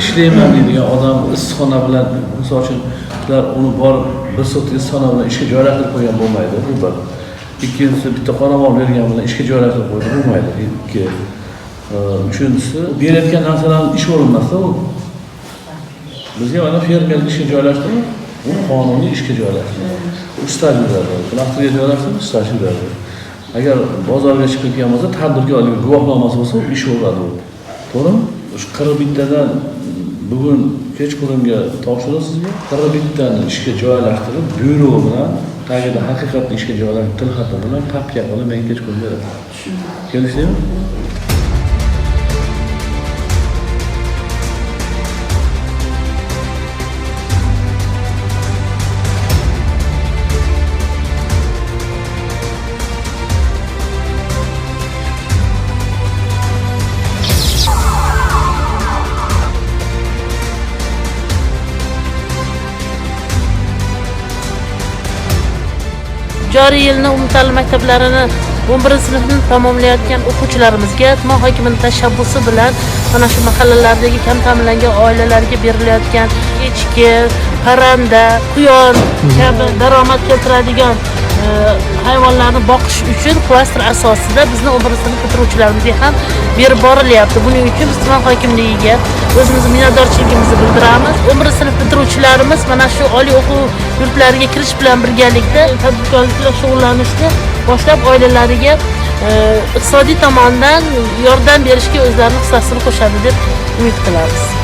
ishlayman deydigan odam issiqxona bilan misol uchun ular uni borib bir sotka issiqxona bilan ishga joylashtirib qo'ygan bo'lmaydi bu bir ikkinchisi bitta qoramol bergan bilan ishga joylashtirib qo'ydi bo'lmaydi ikki uchinchisi berayotgan narsalarni ish o'rin emasda u bizga mana fermerlik ishga joylashtirib u qonuniy ishga joylashtirdi u staj beradi klasterga joylashtirib staj beradi agar bozorga chiqib ketgan bo'lsa tadbirkorlik guvohnomasi bo'lsa ish oladi u to'g'rimi shu qirq bittadan bugun kechqurunga topshiriq sizga qirq bittani ishga joylashtirib byuro bilan tagida haqiqatni ishga joylashtirib tilxati bilan papka qilib menga kechqurun beradi kelishdingmi joriy yilni umumta'lim maktablarini 11 sinfni tamomlayotgan o'quvchilarimizga tuman hokimining tashabbusi bilan mana shu mahallalardagi kam ta'minlangan oilalarga berilayotgan echki parranda quyon kabi daromad keltiradigan hayvonlarni boqish uchun klaster asosida bizni obrazini bitiruvchilarimizga ham berib borilyapti. Buning uchun biz tuman hokimligiga o'zimizni minnatdorchiligimizni bildiramiz. 11 sinf bitiruvchilarimiz mana shu oliy o'quv yurtlariga kirish bilan birgalikda tadbirkorlik bilan shug'ullanishni boshlab oilalariga e, iqtisodiy tomondan yordam berishga o'zlarini hissasini qo'shadi deb umid qilamiz.